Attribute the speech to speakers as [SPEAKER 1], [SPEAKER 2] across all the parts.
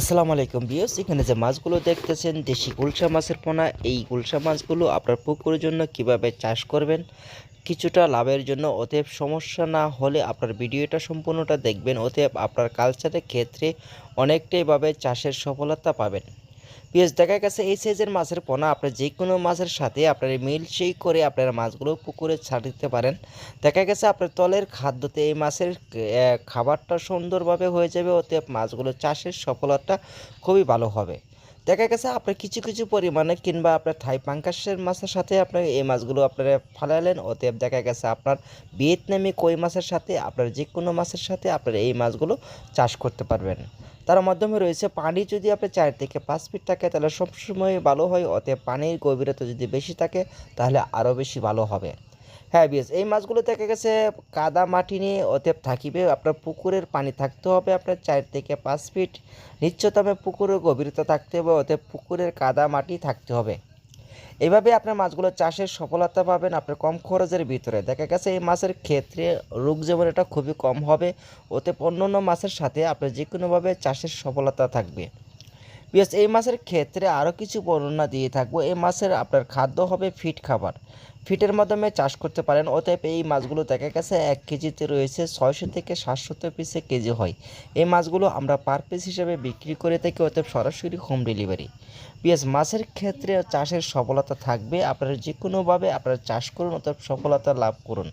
[SPEAKER 1] আসসালামু আলাইকুম বিয়স এখানে যে মাছগুলো দেখতেছেন, দেশি গুলশা মাছের পোনা, এই গুলশা মাছগুলো আপনার পুকুরের জন্য কীভাবে চাষ করবেন, কিছুটা লাভের জন্য, অতএব সমস্যা না হলে আপনার ভিডিওটা সম্পূর্ণটা দেখবেন, অতএব আপনার কালচারের ক্ষেত্রে অনেকটাইভাবে চাষের সফলতা পাবেন। পিএস দেখা গেছে এই সাইজের মাছের পোনা, আপনার যে কোনো মাছের সাথে আপনার মিলসেই করে আপনার মাছগুলো পুকুরে ছাড় দিতে পারেন। দেখা গেছে আপনার তলের খাদ্যতে এই মাছের খাবারটা সুন্দরভাবে হয়ে যাবে, অতএব মাছগুলো চাষের সফলতা খুবই ভালো হবে। দেখা গেছে আপনার কিছু কিছু পরিমাণে কিংবা আপনার থাই পাঙ্কাশের মাছের সাথে আপনার এই মাছগুলো আপনারা ফালালেন। অতএব দেখা গেছে আপনার ভিয়েতনামি কই মাছের সাথে, আপনার যে কোনো মাছের সাথে আপনার এই মাছগুলো চাষ করতে পারবেন। তার মাধ্যমে রয়েছে পানি যদি আপনার চার থেকে পাঁচ ফিট থাকে, তাহলে সবসময় ভালো হয়। অতএব পানির গভীরতা যদি বেশি থাকে, তাহলে আরও বেশি ভালো হবে। হ্যাঁ বিএস এই মাছগুলো দেখা গেছে কাদা মাটি নিয়ে অতএব থাকিবে, আপনার পুকুরের পানি থাকতে হবে আপনার চার থেকে পাঁচ ফিট নিশ্চতমে পুকুরের গভীরতা থাকতে হবে অতএব পুকুরের কাদা মাটি থাকতে হবে। এইভাবে আপনার মাছগুলো চাষের সফলতা পাবেন আপনার কম খরচের ভিতরে। দেখা গেছে এই মাছের ক্ষেত্রে রোগ যেমন এটা খুবই কম হবে, ওতে অন্য অন্য মাছের সাথে আপনার যে কোনোভাবে চাষের সফলতা থাকবে। বিকজ এই মাছের ক্ষেত্রে আরও কিছু বর্ণনা দিয়ে থাকব। এই মাছের আপনার খাদ্য হবে ফিট খাবার। ফিটের মাধ্যমে চাষ করতে পারেন, অতএব এই মাছগুলো দেখা গেছে এক কেজিতে রয়েছে ছয়শো থেকে সাতশো পিসে কেজি হয়। এই মাছগুলো আমরা পার পিস হিসেবে বিক্রি করে থাকি, অতএব সরাসরি হোম ডেলিভারি। পিএস মাছের ক্ষেত্রে চাষের সফলতা থাকবে। আপনারা যে কোনোভাবে আপনারা চাষ করুন অতএব সফলতা লাভ করুন।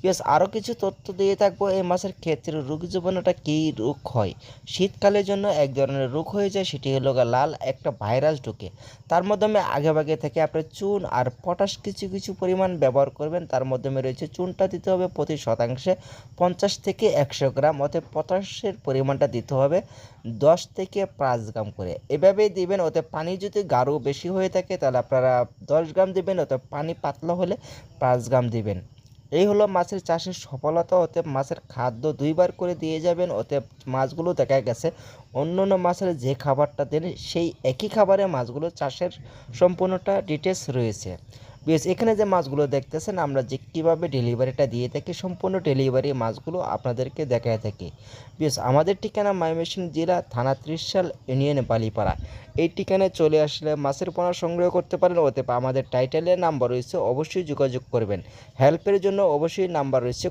[SPEAKER 1] পিএস আরও কিছু তথ্য দিয়ে থাকব, এই মাছের ক্ষেত্রে রোগ জীবাণুটা কী রোগ হয়? শীতকালের জন্য এক ধরনের রোগ হয়ে যায়, সেটি হলো লাল, একটা ভাইরাস ঢুকে। তার মাধ্যমে আগেভাগে থেকে আপনার চুন আর পটাশ কিছু কিছু পরিমাণ ব্যবহার করবেন। তার মাধ্যমে রয়েছে চুনটা দিতে হবে প্রতি শতাংশে পঞ্চাশ থেকে একশো গ্রাম, অতএব পটাশের পরিমাণটা দিতে হবে দশ থেকে পাঁচ গ্রাম করে। এভাবেই দিবেন ওতে পানি যদি গাঢ় বেশি হয়ে থাকে, তাহলে আপনারা দশ গ্রাম দেবেন, অথবা পানি পাতলা হলে পাঁচ গ্রাম দেবেন। এই হলো মাছের চাষের সফলতা ওতে মাছের খাদ্য দুইবার করে দিয়ে যাবেন ওতে মাছগুলো দেখা গেছে অন্য অন্য মাছের যে খাবারটা দেন, সেই একই খাবারে মাছগুলো চাষের সম্পূর্ণটা ডিটেলস রয়েছে। বেশ, এখানে যে মাছগুলো দেখতেছেন, আমরা যে কীভাবে ডেলিভারিটা দিয়ে থাকি, সম্পূর্ণ ডেলিভারি মাছগুলো আপনাদেরকে দেখায় থাকি। বেশ, আমাদের ঠিকানা ময়মনসিংহ জেলা, থানা ত্রিশাল, ইউনিয়ন বালিপাড়া। এই ঠিকানায় চলে আসলে মাছের পোনা সংগ্রহ করতে পারেন ওতে আমাদের টাইটেলের নাম্বার রয়েছে, অবশ্যই যোগাযোগ করবেন। হেল্পের জন্য অবশ্যই নাম্বার রয়েছে